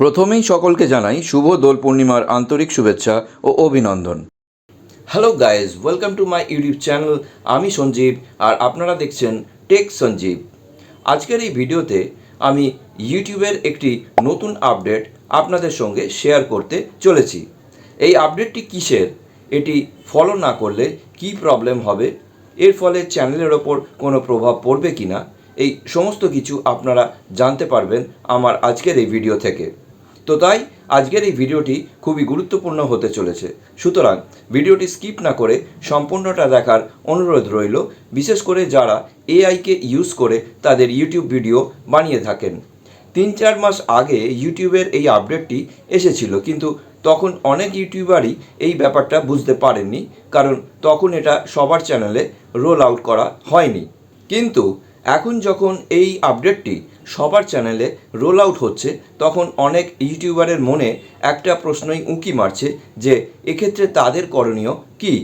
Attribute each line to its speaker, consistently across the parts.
Speaker 1: প্রথমেই সকলকে জানাই শুভ দোল পূর্ণিমার আন্তরিক শুভেচ্ছা ও অভিনন্দন। Hello guys welcome to my YouTube channel আমি সঞ্জীব আর আপনারা দেখছেন টেক সঞ্জীব। আজকের এই ভিডিওতে আমি ইউটিউবের একটি নতুন আপডেট আপনাদের সঙ্গে শেয়ার করতে চলেছি। এই আপডেটটি কিসের? এটি ফলো না করলে কি প্রবলেম হবে? এর ফলে চ্যানেলের ওপর কোনো প্রভাব পড়বে কি না এই সমস্ত কিছু আপনারা জানতে পারবেন আমার আজকের এই ভিডিও থেকে। তো তাই আজকের এই ভিডিওটি খুবই গুরুত্বপূর্ণ হতে চলেছে। সুতরাং ভিডিওটি স্কিপ না করে সম্পূর্ণটা দেখার অনুরোধ রইল, বিশেষ করে যারা এআইকে ইউজ করে তাদের ইউটিউব ভিডিও বানিয়ে থাকেন। তিন চার মাস আগে ইউটিউবের এই আপডেটটি এসেছিল, কিন্তু তখন অনেক ইউটিউবারই এই ব্যাপারটা বুঝতে পারেননি, কারণ তখন এটা সবার চ্যানেলে রোল আউট করা হয়নি। কিন্তু এখন যখন এই আপডেটটি সবার চ্যানেলে রোল আউট হচ্ছে, তখন অনেক ইউটিউবারের মনে একটা প্রশ্নই উঁকি মারছে যে, এক্ষেত্রে তাদের করণীয় কী?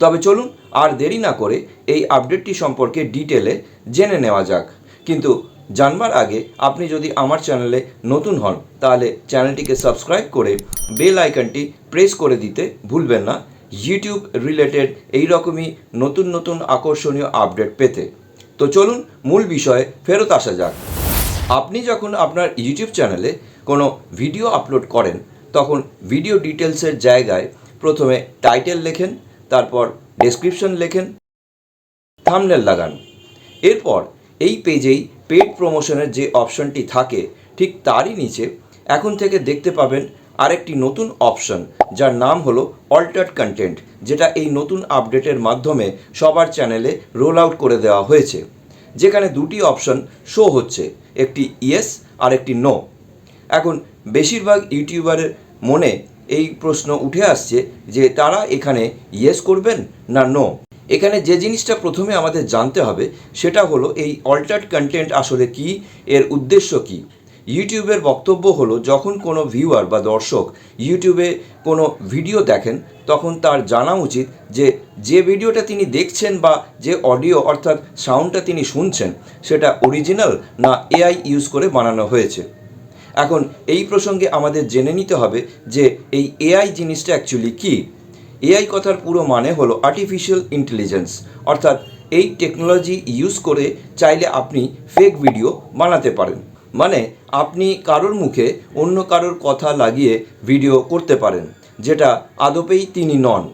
Speaker 1: তবে চলুন আর দেরি না করে এই আপডেটটি সম্পর্কে ডিটেলে জেনে নেওয়া যাক। কিন্তু জানবার আগে আপনি যদি আমার চ্যানেলে নতুন হন, তাহলে চ্যানেলটিকে সাবস্ক্রাইব করে বেল আইকনটি প্রেস করে দিতে ভুলবেন না। ইউটিউব রিলেটেড এই রকমই নতুন নতুন আকর্ষণীয় আপডেট পেতে। তো চলুন মূল বিষয়ে ফেরত আসা যাক। আপনি যখন আপনার ইউটিউব চ্যানেলে কোনো ভিডিও আপলোড করেন, তখন ভিডিও ডিটেলসের জায়গায় প্রথমে টাইটেল লেখেন, তারপর ডেসক্রিপশন লেখেন থামনেল লাগান। এরপর এই পেজেই পেড প্রমোশনের যে অপশনটি থাকে, ঠিক তারই নিচে এখন থেকে দেখতে পাবেন আরেকটি নতুন অপশন যার নাম হলো অল্টার্ড কন্টেন্ট যেটা এই নতুন আপডেটের মাধ্যমে সবার চ্যানেলে রোল আউট করে দেওয়া হয়েছে। যেখানে দুটি অপশন শো হচ্ছে, একটি ইয়েস আর একটি নো এখন বেশিরভাগ ইউটিউবারের মনে এই প্রশ্ন উঠে আসছে যে তারা এখানে ইয়েস করবেন না নো এখানে যে জিনিসটা প্রথমে আমাদের জানতে হবে, সেটা হলো এই অল্টার্ড কন্টেন্ট আসলে কি, এর উদ্দেশ্য কি? ইউটিউবের বক্তব্য হলো, যখন কোনো ভিউয়ার বা দর্শক ইউটিউবে কোনো ভিডিও দেখেন, তখন তার জানা উচিত যে যে ভিডিওটা তিনি দেখছেন বা যে অডিও অর্থাৎ সাউন্ডটা তিনি শুনছেন, সেটা অরিজিনাল না এআই ইউজ করে বানানো হয়েছে। এখন এই প্রসঙ্গে আমাদের জেনে নিতে হবে যে, এই এআই জিনিসটা অ্যাকচুয়ালি কী? এআই কথার পুরো মানে হলো আর্টিফিশিয়াল ইন্টেলিজেন্স অর্থাৎ এই টেকনোলজি ইউজ করে চাইলে আপনি ফেক ভিডিও বানাতে পারেন। মানে আপনি কারোর মুখে অন্য কারোর কথা লাগিয়ে ভিডিও করতে পারেন, যেটা আদপেই তিনি নন।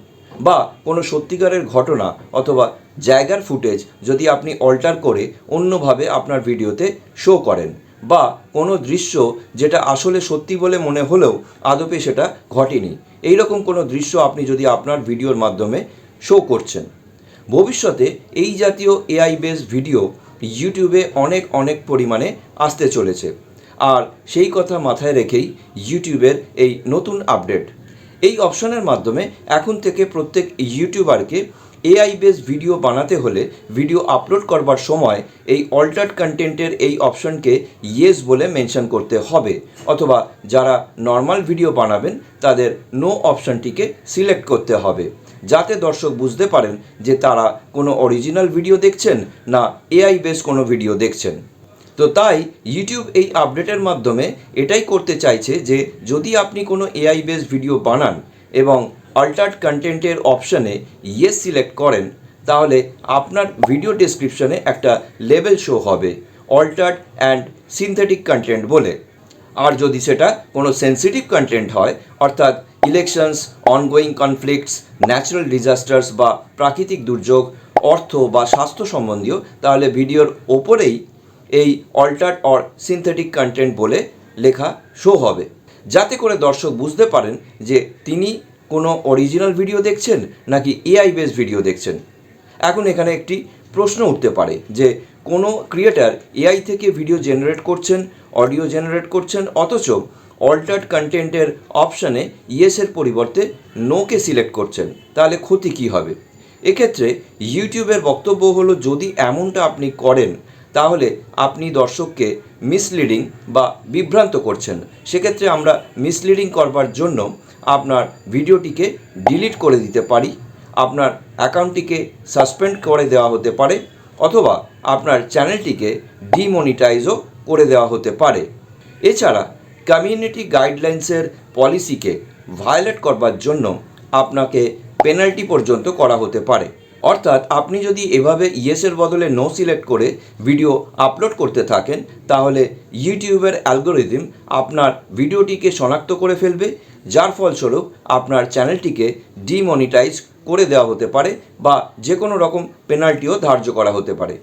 Speaker 1: বা কোনো সত্যিকারের ঘটনা অথবা জায়গার ফুটেজ যদি আপনি অল্টার করে অন্যভাবে আপনার ভিডিওতে শো করেন, বা কোনো দৃশ্য যেটা আসলে সত্যি বলে মনে হলেও আদপে সেটা ঘটেনি। এই রকম কোনো দৃশ্য আপনি যদি আপনার ভিডিওর মাধ্যমে শো করছেন। ভবিষ্যতে এই জাতীয় এআই বেস ভিডিও ইউটিউবে অনেক অনেক পরিমাণে আসতে চলেছে। আর সেই কথা মাথায় রেখেই ইউটিউবের এই নতুন আপডেট এই অপশনের মাধ্যমে এখন থেকে প্রত্যেক ইউটিউবারকে এআই বেস ভিডিও বানাতে হলে ভিডিও আপলোড করবার সময় এই অল্টার্ড কন্টেন্টের এই অপশনকে ইয়েস বলে মেনশন করতে হবে। অথবা যারা নর্মাল ভিডিও বানাবেন, তাদের নো অপশনটিকে সিলেক্ট করতে হবে। যাতে দর্শক বুঝতে পারেন যে তারা কোনো অরিজিনাল ভিডিও দেখছেন না এআই বেস কোনো ভিডিও দেখছেন। তো তাই ইউটিউব এই আপডেটের মাধ্যমে এটাই করতে চাইছে যে যদি আপনি কোনো এআই বেস ভিডিও বানান এবং অল্টার্ড কন্টেন্টের অপশানে ইয়েস সিলেক্ট করেন, তাহলে আপনার ভিডিও ডেসক্রিপশনে একটা লেভেল শো হবে অল্টার্ড অ্যান্ড সিনথেটিক কন্টেন্ট বলে। আর যদি সেটা কোনো সেন্সিটিভ কন্টেন্ট হয়, অর্থাৎ elections ongoing conflicts natural disasters বা প্রাকৃতিক দুর্যোগ, অর্থ বা স্বাস্থ্য সম্বন্ধীয়, তাহলে ভিডিওর ওপরেই এই অল্টার্ড অর সিনথেটিক কন্টেন্ট বলে লেখা শো হবে। যাতে করে দর্শক বুঝতে পারেন যে তিনি কোনো অরিজিনাল ভিডিও দেখছেন নাকি এআই বেস ভিডিও দেখছেন। এখন এখানে একটি প্রশ্ন উঠতে পারে যে কোনো ক্রিয়েটার এআই থেকে ভিডিও জেনারেট করছেন অডিও জেনারেট করছেন, অথচ অল্টার্ড কন্টেন্টের অপশানে ইয়েসের পরিবর্তে নোকে সিলেক্ট করছেন, তাহলে ক্ষতি কী হবে? এক্ষেত্রে ইউটিউবের বক্তব্য হলো, যদি এমনটা আপনি করেন, তাহলে আপনি দর্শককে মিসলিডিং বা বিভ্রান্ত করছেন। সেক্ষেত্রে আমরা মিসলিডিং করবার জন্য আপনার ভিডিওটিকে ডিলিট করে দিতে পারি, আপনার অ্যাকাউন্টটিকে সাসপেন্ড করে দেওয়া হতে পারে, অথবা আপনার চ্যানেলটিকে ডিমনিটাইজও করে দেওয়া হতে পারে। এছাড়া কমিউনিটি গাইডলাইন্সের পলিসিকে ভায়োলেট করবার জন্য আপনাকে পেনাল্টি পর্যন্ত করা হতে পারে। অর্থাৎ আপনি যদি এভাবে ইয়েসের বদলে নো সিলেক্ট করে ভিডিও আপলোড করতে থাকেন, তাহলে ইউটিউবের অ্যালগোরিদম আপনার ভিডিওটিকে শনাক্ত করে ফেলবে, যার ফলস্বরূপ আপনার চ্যানেলটিকে ডিমনিটাইজ করে দেওয়া হতে পারে বা যে কোনো রকম পেনাল্টিও ধার্য করা হতে পারে।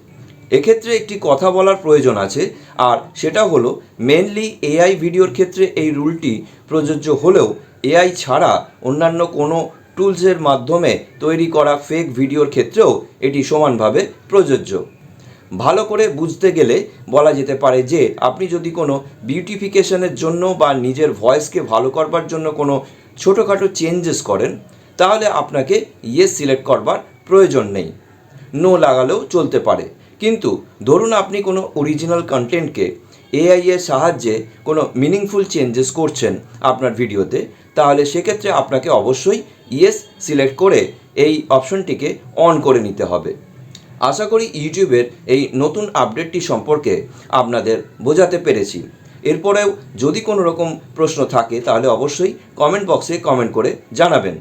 Speaker 1: এক্ষেত্রে একটি কথা বলার প্রয়োজন আছে, আর সেটা হলো মেনলি এআই ভিডিওর ক্ষেত্রে এই রুলটি প্রযোজ্য হলেও এআই ছাড়া অন্যান্য কোনো টুলসের মাধ্যমে তৈরি করা ফেক ভিডিওর ক্ষেত্রেও এটি সমানভাবে প্রযোজ্য। ভালো করে বুঝতে গেলে বলা যেতে পারে যে, আপনি যদি কোনো বিউটিফিকেশনের জন্য বা নিজের ভয়েসকে ভালো করবার জন্য কোনো ছোটোখাটো চেঞ্জেস করেন, তাহলে আপনাকে ইয়েস সিলেক্ট করবার প্রয়োজন নেই। নো লাগালেও চলতে পারে। কিন্তু ধরুন আপনি কোনো অরিজিনাল কন্টেন্টকে এআই এর সাহায্যে কোনো মিনিংফুল চেঞ্জেস করছেন আপনার ভিডিওতে তাহলে সেক্ষেত্রে আপনাকে অবশ্যই ইয়েস সিলেক্ট করে এই অপশনটিকে অন করে নিতে হবে। আশা করি ইউটিউবের এই নতুন আপডেটটি সম্পর্কে আপনাদের বোঝাতে পেরেছি। এরপরেও যদি কোনো রকম প্রশ্ন থাকে, তাহলে অবশ্যই কমেন্ট বক্সে কমেন্ট করে জানাবেন।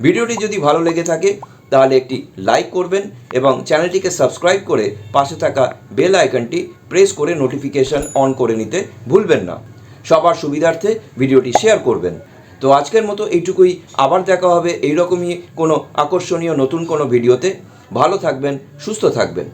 Speaker 1: ভিডিওটি যদি ভালো লেগে থাকে তাহলে একটি লাইক করবেন এবং চ্যানেলটিকে সাবস্ক্রাইব করে পাশে থাকা বেল আইকনটি প্রেস করে নোটিফিকেশান অন করে নিতে ভুলবেন না। সবার সুবিধার্থে ভিডিওটি শেয়ার করবেন। তো আজকের মতো এইটুকুই। আবার দেখা হবে এইরকমই কোনো আকর্ষণীয় নতুন কোনো ভিডিওতে। ভালো থাকবেন, সুস্থ থাকবেন।